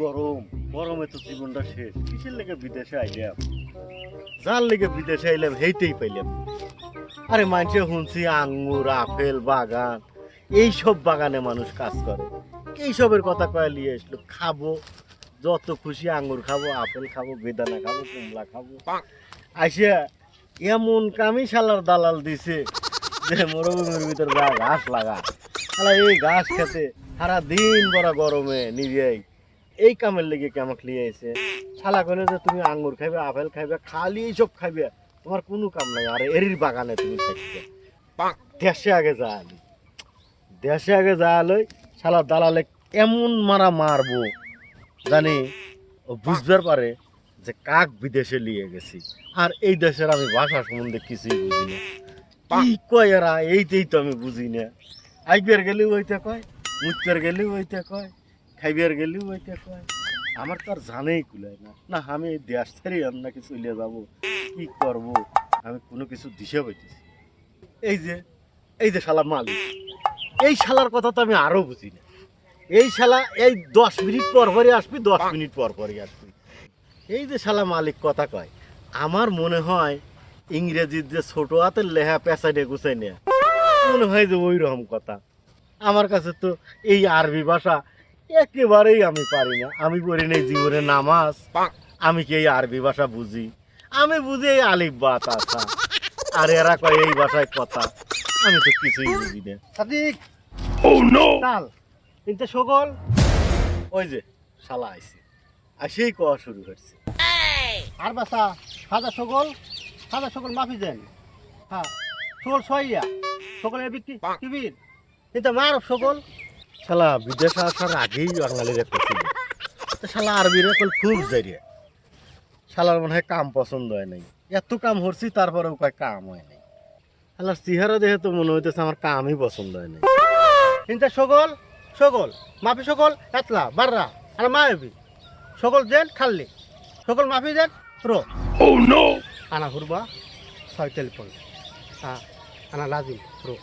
গরম? গরমে তো জীবনটা শেষ। কিসের লেগে বিদেশে আইলাম? যার লেগে বিদেশে আইলাম হেইতেই পাইলাম। আরে মানুষে শুনছি আঙ্গুর, আপেল, বাগান, এইসব বাগানে মানুষ কাজ করে। এইসবের কথা কয়ে নিয়ে আসলো খাব, যত খুশি আঙ্গুর খাব, আপেল খাব, বেদানা খাব কমলা খাব। আইসা এমন কামি শালার দালাল দিছে যে মরুভূমির ভিতর ঘাস লাগা শালা এই ঘাস খেতে সারা দিন বড় গরমে নিজেই এই কামের লেগে কেমন লিয়ে আইছে শালা কইলে যে তুমি আঙ্গুর খাইবে আপেল খাইবে খালি এইসব খাইবে। তোমার কোনো কাম নাই আর এরির বাগানে তুমি থাকবে। পাক দেশে আগে যা আলি। দেশে আগে যা আলোই শালা দালালে এমন মারা মারবো? জানি? ও বুঝবার পারে যে কাক বিদেশে নিয়ে গেছি। আর এই দেশের আমি ভাষা সম্বন্ধে কিছুই বুঝি না। কি কয় এরা? এইটাই তো আমি বুঝি না। আইবার গেলেও ওইটা কয় মুচবার গেলেও ওইটা কয়। খাইবার কয়, আমার তো আর জানেই কুলায় না। না, আমি এই দেশ ছেড়ে আমি নাকি যাব। কি করব? আমি কোনো কিছু দিশে পাইতেছি এই যে এই যে শালা মালিক, এই শালার কথা তো আমি আরও বুঝি না। এই শালা এই দশ মিনিট পর পরই আসবি, দশ মিনিট পর পরই আসবি। এই যে শালা মালিক কথা কয়, আমার মনে হয় ইংরেজির যে ছোট হাতের লেহা পেঁচাইনে গুছাই নেয়া, মনে হয় যে ওই রকম কথা। আমার কাছে তো এই আরবি ভাষা একেবারেই আমি পারি না। আমি পড়ি নেই জীবনে নামাজ। আমি কি এই আরবি ভাষা বুঝি? আমি বুঝি এই আলিফ বা তাসা আর এরা কয় এই ভাষায় কথা। আমি তো কিছুই বুঝি না। সাদিক। তাল কিন্তু সকল ওই যে শালা আইছে। আসেই কওয়া শুরু করছে। আর বাসা সাদা সকল সাদা সকল মাফি দেন। হ্যাঁ সকল ছয়য়া সকলের বিক্রি কিবির কিন্তু মার সকল শালা বিদেশে আসার আগেই বাঙালির একটা ছিল। শালা আরবির এখন খুব জারিয়া শালার মনে হয় কাম পছন্দ হয় নাই। এত কাম করছি তারপরেও কয় কাম হয় নাই। শালার চেহারা দেখে তো মনে হইতেছে আমার কামই পছন্দ হয় নাই। কিন্তু সকল সকল মাফি সকল এতলা বাররা আর মা এবি। সকল দেন খাল্লি। সকল মাফি দেন রো। আনা ঘুরবা ছয় টেলিফোন হ্যাঁ আনা লাজিম রো।